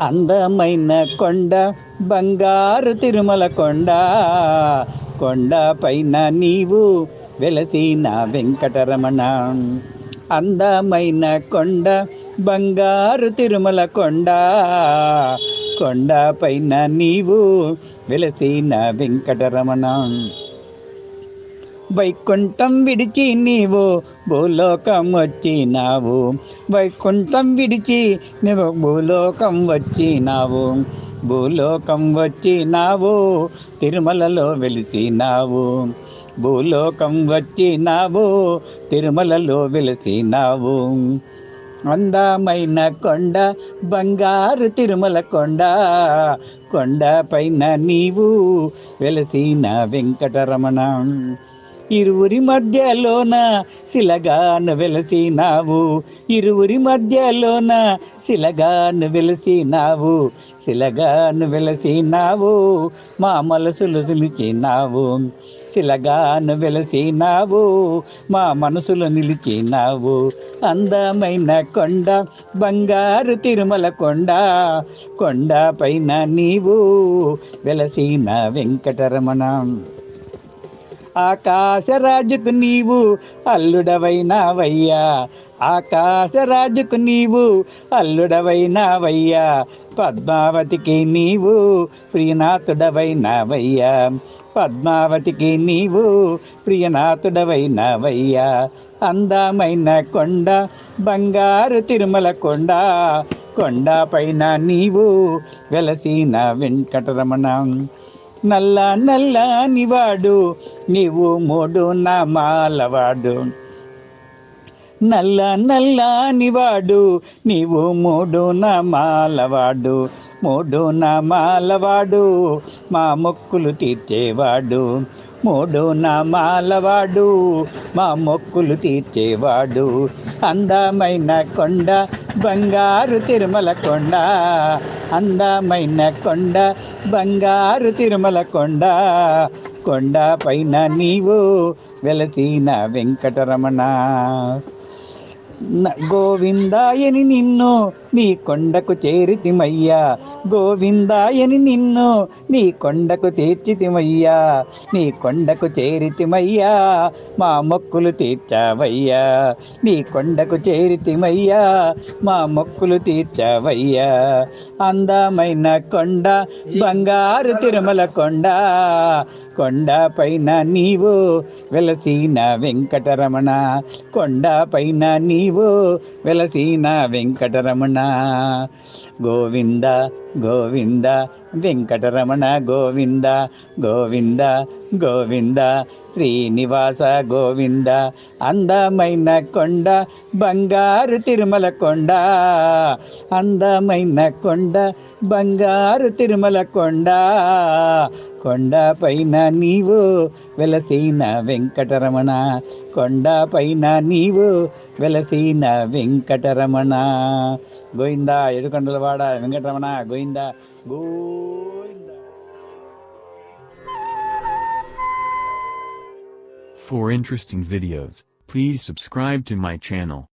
అందమైన కొండ బంగారు తిరుమల కొండ. కొండ పైన నీవు వెలసిన వెంకటరమణ. అందమైన కొండ బంగారు తిరుమల కొండ. కొండ పైన నీవు వెలసిన వెంకటరమణ. వైకుంఠం విడిచి నీవు భూలోకం వచ్చినావు. వైకుంఠం విడిచి నువ్వు భూలోకం వచ్చినావు. భూలోకం వచ్చినావు తిరుమలలో వెలిసినావు. భూలోకం వచ్చినావు తిరుమలలో వెలిసినావు. అందమైన కొండ బంగారు తిరుమల కొండ కొండ పైన నీవు వెలసిన వెంకటరమణ. ఇరువురి మధ్యలోన శిలగాను వెలసినావు. ఇరువురి మధ్యలోన శిలగాను వెలసినావు. శిలగాను వెలసినావు. మా మనసులు నిలిచినావు శిలగాను వెలసినావు. మా మనసులు నిలిచినావు అందమైన కొండ బంగారు తిరుమల కొండ కొండ పైన నీవు వెలసిన వెంకటరమణ. ఆకాశరాజుకు నీవు అల్లుడవైనావయ్యా. ఆకాశరాజుకు నీవు అల్లుడవైనావయ్యా. పద్మావతికి నీవు ప్రియనాథుడవైనావయ్యా. పద్మావతికి నీవు ప్రియనాథుడవైనావయ్యా. అందమైన కొండ బంగారు తిరుమల కొండ కొండ పైన నీవు వెలసిన వెంకటరమణ. నల్ల నల్లని వాడు నీవు మూడు నామాలవాడు నల్ల నల్లని వాడు నీవు మూడు నామాలవాడు మూడు నామాలవాడు మా మొక్కులు తీర్చేవాడు. మూడు నామాలవాడు మా మొక్కులు తీర్చేవాడు. అందమైన కొండ బంగారు తిరుమల కొండ. అందమైన కొండ బంగారు తిరుమల కొండ. కొండ పైన నీవు వెలసిన వెంకటరమణ. గోవిందాయని నిన్ను నీ కొండకు చేరితిమయ్యా. గోవిందాయని నిన్ను నీ కొండకు తీర్చితిమయ్యా. నీ కొండకు చేరితిమయ్యా మా మొక్కులు తీర్చావయ్యా. నీ కొండకు చేరితిమయ్యా మా మొక్కులు తీర్చావయ్యా. అందమైన కొండ బంగారు తిరుమల కొండ కొండ పైన నీవు వెలసిన వెంకటరమణ కొండ పైన నీవు వెలసిన వెంకటరమణ. గోవింద గోవింద వెంకటరమణ గోవింద గోవింద గోవింద శ్రీనివాస గోవింద అందమైన కొండ బంగారు తిరుమల కొండ. అందమైన కొండ బంగారు తిరుమల కొండ. కొండ పైన నీవు వెలసిన వెంకటరమణ. కొండ పైన నీవు వెలసిన వెంకటరమణ. గోవింద ఎడుకొండలవాడ వెంకటరమణ గోవింద గో For interesting videos, please subscribe to my channel.